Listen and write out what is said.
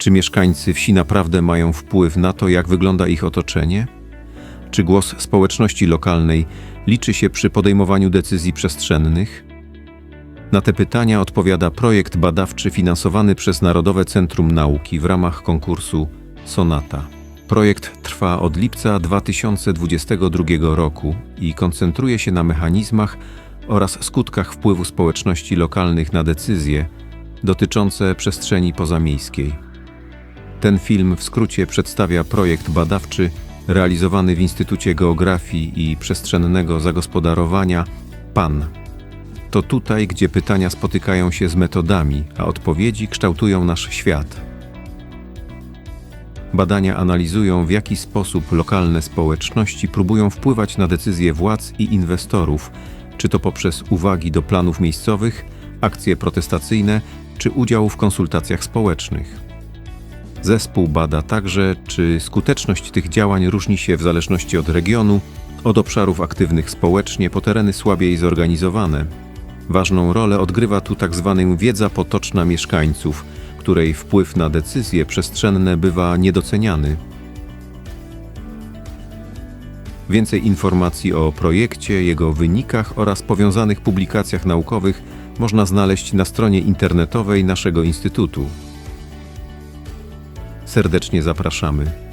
Czy mieszkańcy wsi naprawdę mają wpływ na to, jak wygląda ich otoczenie? Czy głos społeczności lokalnej liczy się przy podejmowaniu decyzji przestrzennych? Na te pytania odpowiada projekt badawczy finansowany przez Narodowe Centrum Nauki w ramach konkursu Sonata. Projekt trwa od lipca 2022 roku i koncentruje się na mechanizmach oraz skutkach wpływu społeczności lokalnych na decyzje dotyczące przestrzeni pozamiejskiej. Ten film w skrócie przedstawia projekt badawczy realizowany w Instytucie Geografii i Przestrzennego Zagospodarowania PAN. To tutaj, gdzie pytania spotykają się z metodami, a odpowiedzi kształtują nasz świat. Badania analizują, w jaki sposób lokalne społeczności próbują wpływać na decyzje władz i inwestorów, czy to poprzez uwagi do planów miejscowych, akcje protestacyjne, czy udział w konsultacjach społecznych. Zespół bada także, czy skuteczność tych działań różni się w zależności od regionu, od obszarów aktywnych społecznie po tereny słabiej zorganizowane. Ważną rolę odgrywa tu tzw. wiedza potoczna mieszkańców, której wpływ na decyzje przestrzenne bywa niedoceniany. Więcej informacji o projekcie, jego wynikach oraz powiązanych publikacjach naukowych można znaleźć na stronie internetowej naszego Instytutu. Serdecznie zapraszamy.